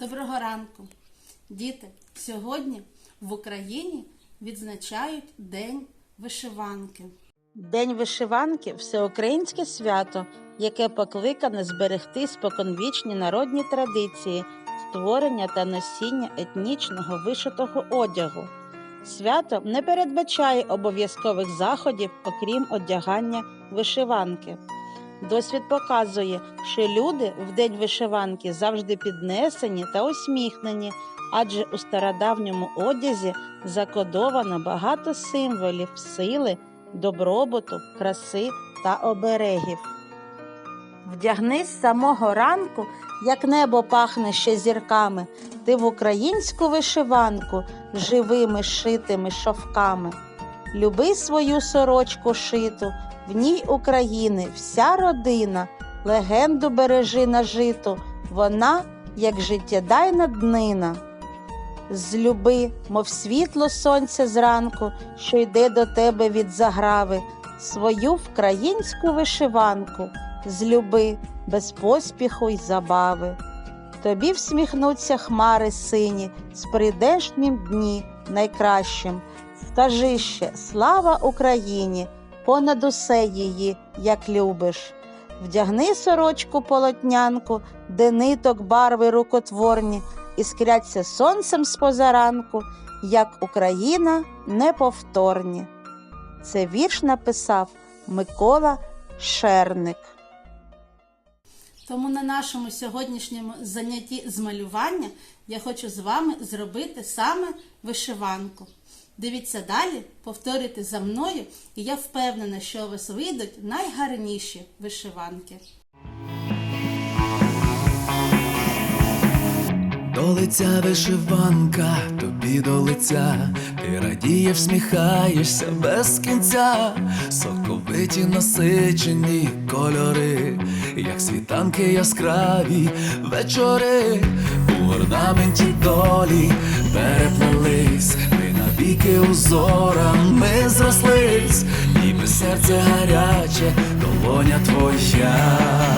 Доброго ранку, діти! Сьогодні в Україні відзначають День вишиванки. День вишиванки всеукраїнське свято, яке покликане зберегти споконвічні народні традиції, створення та носіння етнічного вишитого одягу. Свято не передбачає обов'язкових заходів, окрім одягання вишиванки. Досвід показує, що люди в день вишиванки завжди піднесені та усміхнені, адже у стародавньому одязі закодовано багато символів сили, добробуту, краси та оберегів. Вдягнись з самого ранку, як небо пахне ще зірками, ти в українську вишиванку живими шитими шовками. Люби свою сорочку шиту, в ній України вся родина, легенду бережи нажиту, вона, як життєдайна днина. Злюби, мов світло сонця зранку, що йде до тебе від заграви, свою вкраїнську вишиванку, злюби без поспіху й забави. Тобі всміхнуться хмари сині з прийдешнім дні найкращим. Скажи ще слава Україні, понад усе її, як любиш. Вдягни сорочку полотнянку, де ниток барви рукотворні, іскряться сонцем з позаранку, як Україна неповторні. Це вірш написав Микола Шерник. Тому на нашому сьогоднішньому занятті з малювання я хочу з вами зробити саме вишиванку. Дивіться далі, повторюйте за мною, і я впевнена, що у вас вийдуть найгарніші вишиванки. До лиця вишиванка, тобі до лиця, ти радіє, всміхаєшся без кінця, соковиті насичені кольори, як світанки яскраві вечори, у орнаменті долі ми навіки узорами зрослись, ніби серце гаряче, долоня твоя.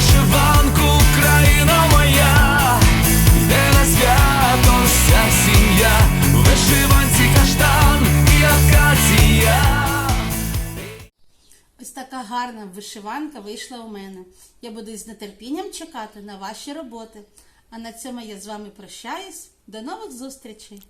Вишиванку, країна моя, йде на свято вся сім'я, вишиванці каштан і акація. Ось така гарна вишиванка вийшла у мене. Я буду із нетерпінням чекати на ваші роботи. А на цьому я з вами прощаюсь. До нових зустрічей!